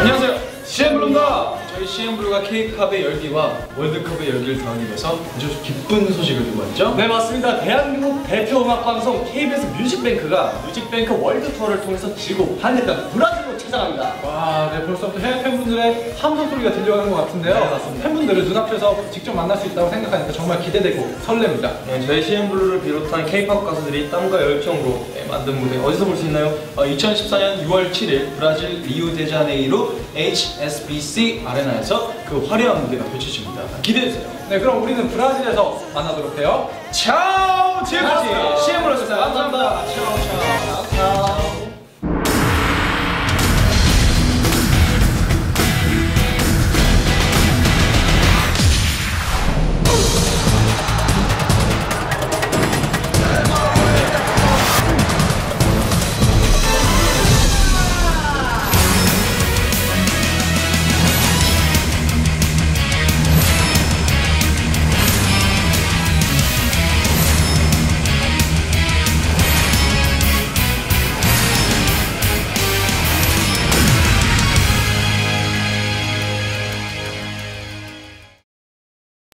안녕하세요. CN블루입니다. 저희 CN블루가 K컵의 열기와 월드컵의 열기를 더하기 위해서 아주 기쁜 소식을 들고 왔죠. 네 맞습니다. 대한민국 대표 음악 방송 KBS 뮤직뱅크가 뮤직뱅크 월드 투어를 통해서 지구 반대편 브라질로 찾아갑니다. 와, 네, 벌써부터 해외 팬분들의 함성 소리가 들려가는 것 같은데요. 네, 맞습니다. 팬분들을 눈앞에서 직접 만날 수 있다고 생각하니까 정말 기대되고 설렙니다. 네, 저희 CN블루를 비롯한 K-POP 가수들이 땀과 열정으로 네, 만든 무대 어디서 볼 수 있나요? 어, 2014년 6월 7일 브라질 리우데자네이루 HSBC 아레나에서 그 화려한 무대가 펼쳐집니다. 기대해주세요. 네, 그럼 우리는 브라질에서 만나도록 해요. 차오! 지금